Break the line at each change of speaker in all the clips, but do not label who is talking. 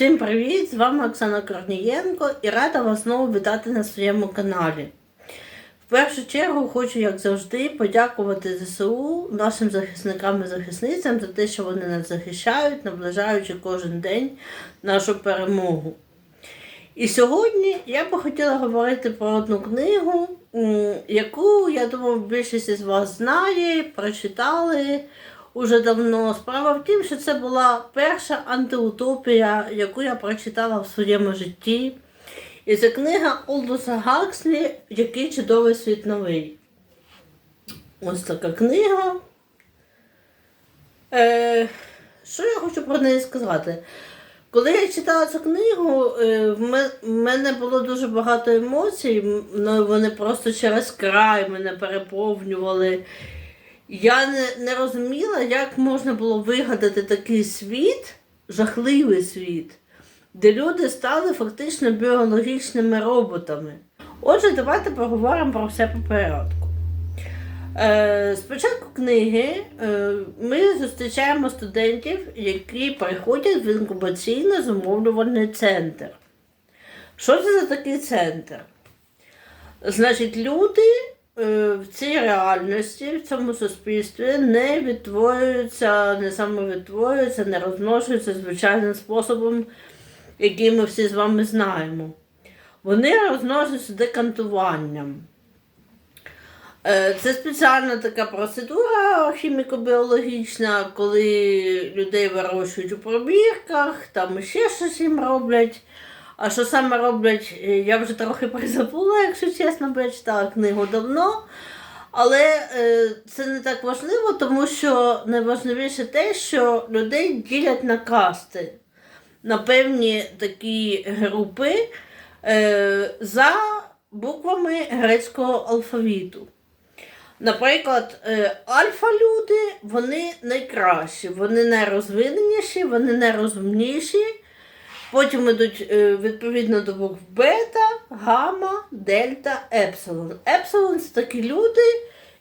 Всім привіт! З вами Оксана Корнієнко і рада вас знову вітати на своєму каналі. В першу чергу хочу, як завжди, подякувати ЗСУ, нашим захисникам і захисницям за те, що вони нас захищають, наближаючи кожен день нашу перемогу. І сьогодні я би хотіла говорити про одну книгу, яку, я думаю, більшість із вас знає, прочитали уже давно. Справа в тім, що це була перша антиутопія, яку я прочитала в своєму житті. І це книга Олдуса Гакслі Який чудовий світ новий. Ось така книга. Е, що я хочу про неї сказати? Коли я читала цю книгу, е, в мене було дуже багато емоцій, ну, вони просто через край мене переповнювали. Я не, не розуміла, як можна було вигадати такий світ, жахливий світ, де люди стали фактично біологічними роботами. Отже, давайте поговоримо про все по порядку. Е, спочатку книги е, ми зустрічаємо студентів, які приходять в інкубаційно-замовлювальний центр. Що це за такий центр? Значить, люди в цій реальності, в цьому суспільстві не відтворюються, не самовідтворюються, не розмножуються звичайним способом, який ми всі з вами знаємо. Вони розмножуються декантуванням. Е, Це спеціальна така процедура хіміко-біологічна, коли людей вирощують у пробірках, там ще щось їм роблять. А що саме роблять, е, я вже трохи призабула, якщо чесно, бо я читала книгу давно. Але е, це не так важливо, тому що найважливіше те, що людей ділять на касти, на певні такі групи е, за буквами грецького алфавіту. Наприклад, е, альфа-люди вони найкращі, вони найрозвиненіші, вони найрозумніші. Потім йдуть е, відповідно до букв бета, гамма, дельта, епсилон. Епсилон це такі люди,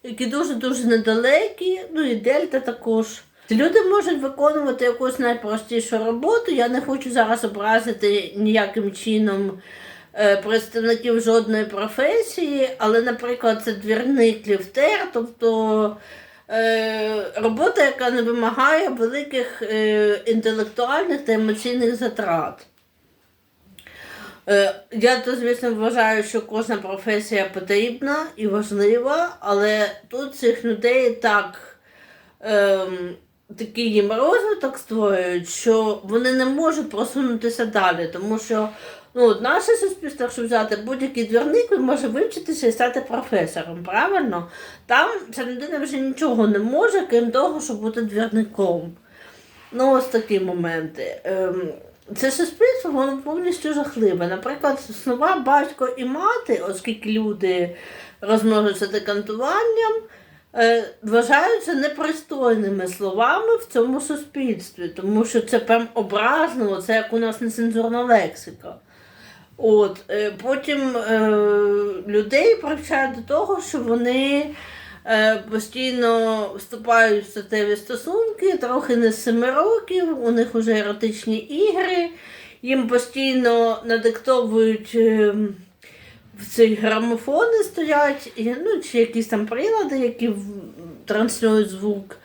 які дуже-дуже недалекі, ну і дельта також. Люди можуть виконувати якусь найпростішу роботу. Я не хочу зараз образити ніяким чином е, представників жодної професії, але, наприклад, це двірник ліфтер, тобто робота, яка не вимагає великих е, інтелектуальних та емоційних затрат. Е, Я то, звісно, вважаю, що кожна професія потрібна і важлива, але тут цих людей так ем, такий їм розвиток створюють, що вони не можуть просунутися далі, тому що ну, наше суспільство, якщо взяти будь-який двірник, він може вивчитися і стати професором, правильно? Там ця людина вже нічого не може, крім того, щоб бути двірником. Ну, ось такі моменти. Ем, це суспільство, воно повністю жахливе. Наприклад, слова батько і мати, оскільки люди розмножуються декантуванням, е, вважаються непристойними словами в цьому суспільстві, тому що це прям образливо, це як у нас нецензурна лексика. От, е, потім е, людей привчають до того, що вони е, постійно вступають в статеві стосунки, трохи не з 7 років, у них вже еротичні ігри, їм постійно надиктовують е, в ці грамофони стоять, і, ну, чи якісь там прилади, які транслюють звук,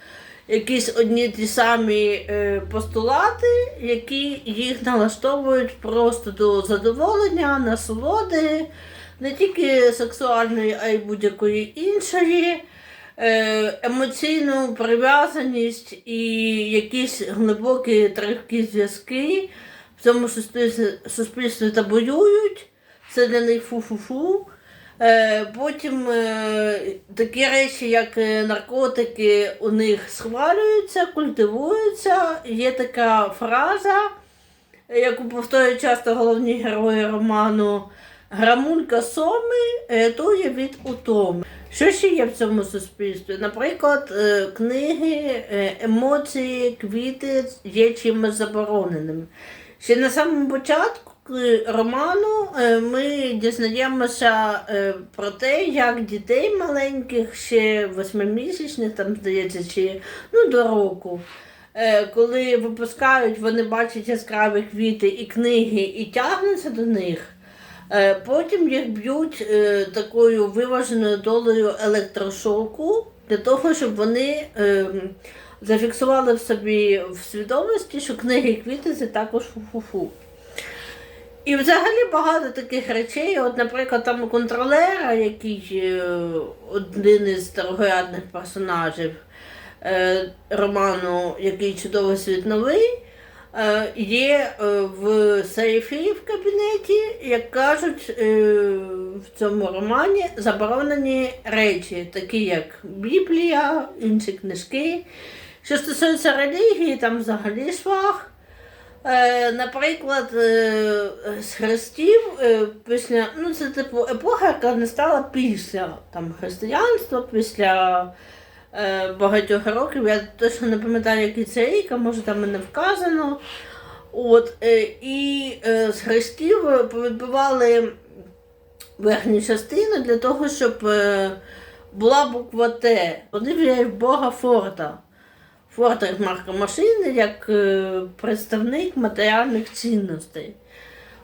якісь одні ті самі е, постулати, які їх налаштовують просто до задоволення, насолоди, не тільки сексуальної, а й будь-якої іншої. е, Емоційну прив'язаність і якісь глибокі тривкі зв'язки в цьому суспільстві, суспільстві табоюють. Це для них фу-фу-фу. Е, Потім е, такі речі, як е, наркотики, у них схвалюються, культивуються. Є така фраза, яку повторюють часто головні герої роману Грамулька Соми рятує від утоми. Що ще є в цьому суспільстві? Наприклад, книги, емоції, квіти є чимось забороненим. Ще на самому початку роману е, ми дізнаємося е, про те, як дітей маленьких, ще восьмимісячних, там здається, чи ну, до року, е, коли випускають, вони бачать яскраві квіти і книги і тягнуться до них. Потім їх б'ють такою виваженою долею електрошоку для того, щоб вони зафіксували в собі в свідомості, що книги і квіти це також фу-фу-фу. І взагалі багато таких речей. От, наприклад, там у контролера, який е, один із старогорядних персонажів е, роману Який чудовий світ новий, е, є в сейфі в кабінеті, як кажуть в цьому романі, заборонені речі, такі як Біблія, інші книжки. Що стосується релігії, там взагалі швах. Е, наприклад, е, з хрестів е, після, ну це типу епоха, яка не стала після там, християнства, після багатьох років. Я точно не пам'ятаю, який це рік, а може там і не вказано. От, і з хрестів повідбивали верхню частину для того, щоб була буква Т. Вони вірять в Бога Форда. Форд марка машини, як е, представник матеріальних цінностей.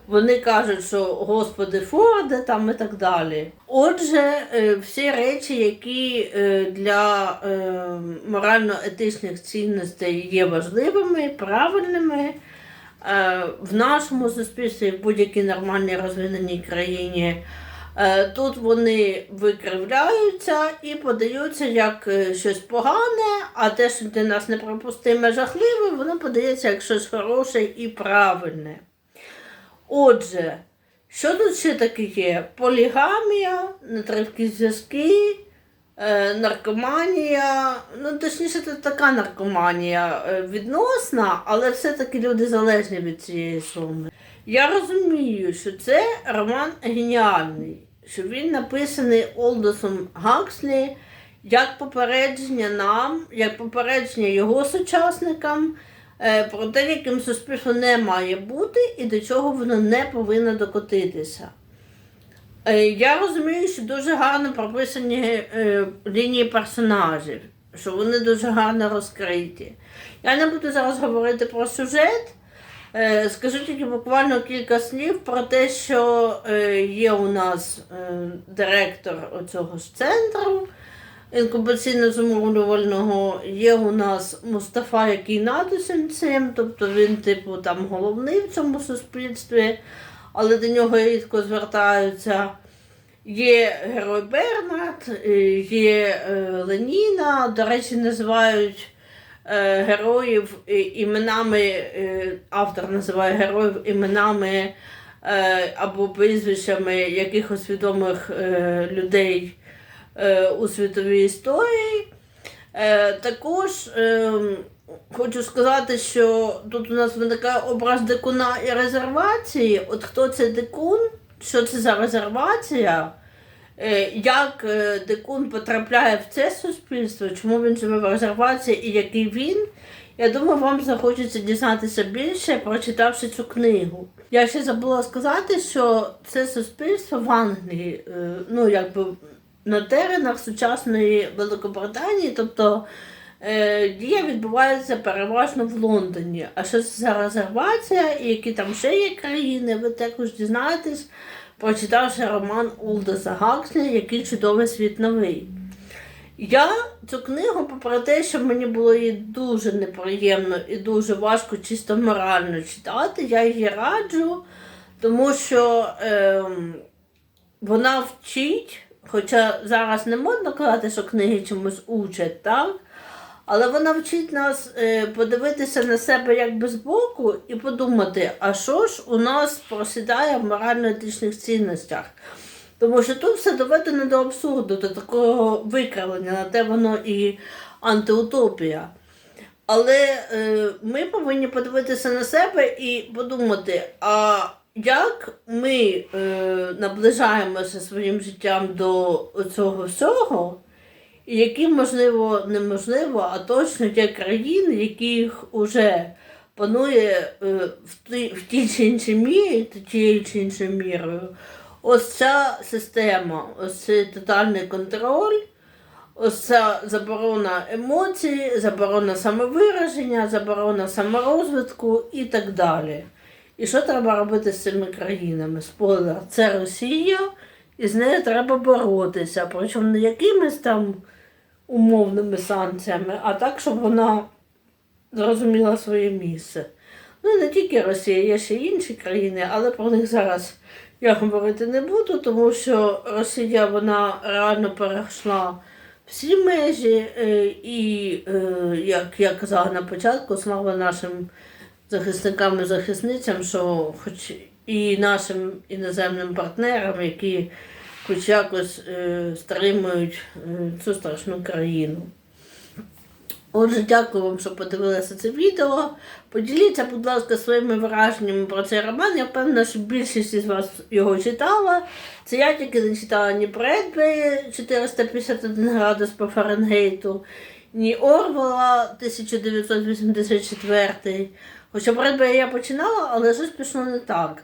Вони кажуть, що Господи Форде там і так далі. Отже, е, всі речі, які е, для морально-етичних цінностей є важливими, правильними, в нашому суспільстві, в будь-якій нормальній розвиненій країні, Тут вони викривляються і подаються як е, щось погане, а те, що для нас неприпустиме жахливе, воно подається як щось хороше і правильне. Отже, що тут ще таке є? Полігамія, нетривкі зв'язки, е, наркоманія. Ну, точніше, це така наркоманія е, відносна, але все-таки люди залежні від цієї суми. Я розумію, що це роман геніальний, що він написаний Олдосом Гакслі як попередження нам, як попередження його сучасникам е, про те, яким суспільство не має бути і до чого воно не повинно докотитися. Е, Я розумію, що дуже гарно прописані е, лінії персонажів, що вони дуже гарно розкриті. Я не буду зараз говорити про сюжет. Е, Скажу тільки буквально кілька слів про те, що е, є у нас е, директор цього ж центру інкубаційно-зумовлювального, є у нас Мустафа, який надусім цим, тобто він, типу, там головний в цьому суспільстві, але до нього рідко звертаються. Є герой Бернард, є Леніна, до речі, називають героїв і- іменами, е, автор називає героїв іменами е, або прізвищами якихось відомих е, людей е, у світовій історії. Е, також е, хочу сказати, що тут у нас виникає образ дикуна і резервації. От хто це дикун, що це за резервація? Е, Як е, дикун потрапляє в це суспільство, чому він живе в резервації і який він? Я думаю, вам захочеться дізнатися більше, прочитавши цю книгу. Я ще забула сказати, що це суспільство в Англії, е, ну якби на теренах сучасної Великобританії, тобто дія відбувається переважно в Лондоні. А що це за резервація і які там ще є країни, ви також дізнаєтесь, прочитавши роман Улдоса Гакслі, який чудовий світ новий. Я цю книгу, попри те, що мені було її дуже неприємно і дуже важко чисто морально читати, я її раджу, тому що ем, вона вчить, хоча зараз не можна казати, що книги чомусь учать, так? Але вона вчить нас е, подивитися на себе якби збоку і подумати, а що ж у нас просідає в морально-етичних цінностях. Тому що тут все доведено до абсурду, до такого викривлення, на те воно і антиутопія. Але е, ми повинні подивитися на себе і подумати, а як ми е, наближаємося своїм життям до цього всього, які, можливо, неможливо, а точно є країни, яких вже панує е, в, ті, в тій чи іншій мірі, тією чи іншою мірою, ось ця система, ось цей тотальний контроль, ось ця заборона емоцій, заборона самовираження, заборона саморозвитку і так далі. І що треба робити з цими країнами? Спойлер, це Росія, і з нею треба боротися. Причому не якимись там умовними санкціями, а так, щоб вона зрозуміла своє місце. Ну, не тільки Росія, є ще інші країни, але про них зараз я говорити не буду, тому що Росія вона реально перейшла всі межі, е, і, е, як я казала на початку, слава нашим захисникам і захисницям, що хоч і нашим іноземним партнерам, які хоч якось е, стримують е, цю страшну країну. Отже, дякую вам, що подивилися це відео. Поділіться, будь ласка, своїми враженнями про цей роман. Я впевнена, що більшість із вас його читала. Це я тільки не читала ні Бредбері 451 градус по Фаренгейту, ні Орвела 1984. Хоча Бредбері я починала, але щось пішло не так.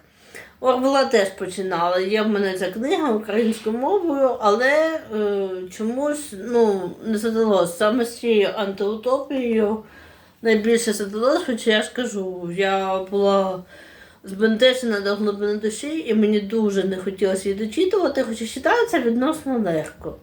Орвела теж починала. Є в мене ця книга українською мовою, але е, чомусь ну, не задалося. Саме з цією антиутопією найбільше задалося, хоча я ж кажу, я була збентежена до глибини душі, і мені дуже не хотілося її дочитувати, хоча читається відносно легко.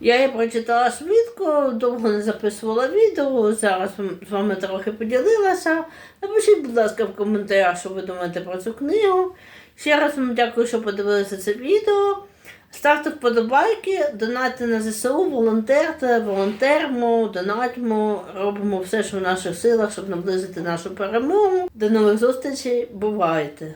Я її прочитала швидко, довго не записувала відео, зараз з вами трохи поділилася. Напишіть, будь ласка, в коментарях, що ви думаєте про цю книгу. Ще раз вам дякую, що подивилися це відео. Ставте вподобайки, донатьте на ЗСУ, волонтерте, волонтермо, донатьмо, робимо все, що в наших силах, щоб наблизити нашу перемогу. До нових зустрічей, бувайте!